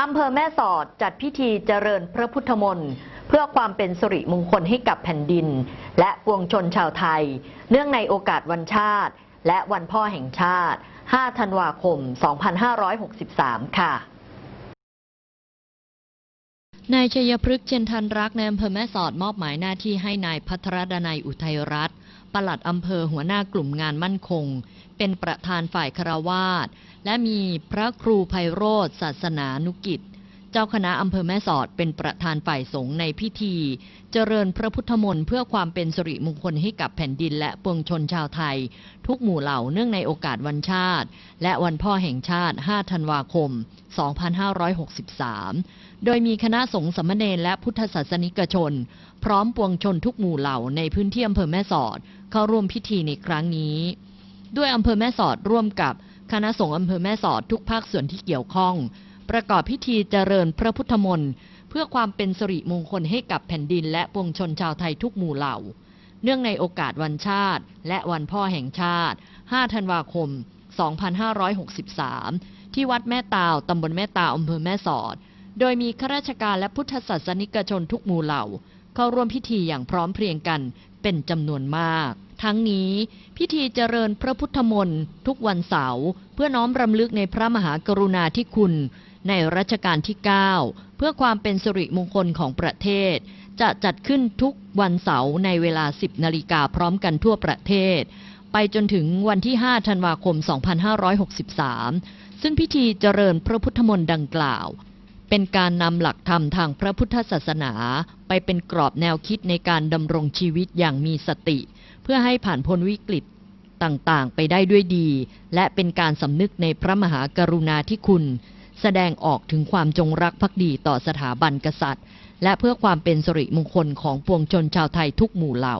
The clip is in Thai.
อำเภอแม่สอดจัดพิธีเจริญพระพุทธมนต์เพื่อความเป็นสิริมงคลให้กับแผ่นดิน และปวงชนชาวไทย เนื่องในโอกาสวันชาติ และวันพ่อแห่งชาติ 5 ธันวาคม 2563 ค่ะ นายชัยพฤกษ์เชนทันรักในอำเภอแม่สอดมอบหมายหน้าที่ให้นายพัทรดนัยอุทัยรัตน์ปลัดอำเภอหัวหน้ากลุ่มงานมั่นคง เป็นประธานฝ่ายคารวาสและมีพระครูไพโรธศาสนานุกิจ จ้าคณะอำเภอแม่สอดเป็นประธานฝ่ายสงฆ์ในพิธี เจริญพระพุทธมนต์เพื่อความเป็นสิริมงคลให้กับแผ่นดินและปวงชนชาวไทย ทุกหมู่เหล่าเนื่องในโอกาสวันชาติ และวันพ่อแห่งชาติ 5 ธันวาคม 2563 โดยมีคณะสงฆ์สามเณรและพุทธศาสนิกชน พร้อมปวงชนทุกหมู่เหล่าในพื้นที่อำเภอแม่สอดเข้าร่วมพิธีในครั้งนี้ ด้วยอำเภอแม่สอดร่วมกับคณะสงฆ์อำเภอแม่สอดทุกภาคส่วนที่เกี่ยวข้อง ประกอบพิธีเจริญพระพุทธมนต์ เพื่อความเป็นสิริมงคลให้กับแผ่นดินและปวงชนชาวไทยทุกหมู่เหล่า เนื่องในโอกาสวันชาติ และวันพ่อแห่งชาติ 5 ธันวาคม 2563 ที่วัดแม่ตาวตำบลแม่ตาวอำเภอแม่สอด โดยมีข้าราชการและพุทธศาสนิกชนทุกหมู่เหล่า เข้าร่วมพิธีอย่างพร้อมเพรียงกันเป็นจำนวนมาก ทั้งนี้พิธีเจริญพระพุทธมนต์ทุกวันเสาร์เพื่อน้อมรำลึกในพระมหากรุณาธิคุณ ในรัชกาลที่ 9 เพื่อความเป็นสิริมงคลของประเทศ จะจัดขึ้นทุกวันเสาร์ในเวลา 10 นาฬิกาพร้อมกันทั่วประเทศ ไปจนถึงวันที่ 5 ธันวาคม 2563 ซึ่งพิธีเจริญพระพุทธมนต์ดังกล่าวเป็นการนำหลักธรรมทางพระพุทธศาสนา ไปเป็นกรอบแนวคิดในการดำรงชีวิตอย่างมีสติ เพื่อให้ผ่านพ้นวิกฤตต่างๆ ไปได้ด้วยดี และเป็นการสำนึกในพระมหากรุณาธิคุณ แสดงออกถึงความจงรักภักดีต่อสถาบันกษัตริย์ และเพื่อความเป็นสิริมงคลของปวงชนชาวไทยทุกหมู่เหล่า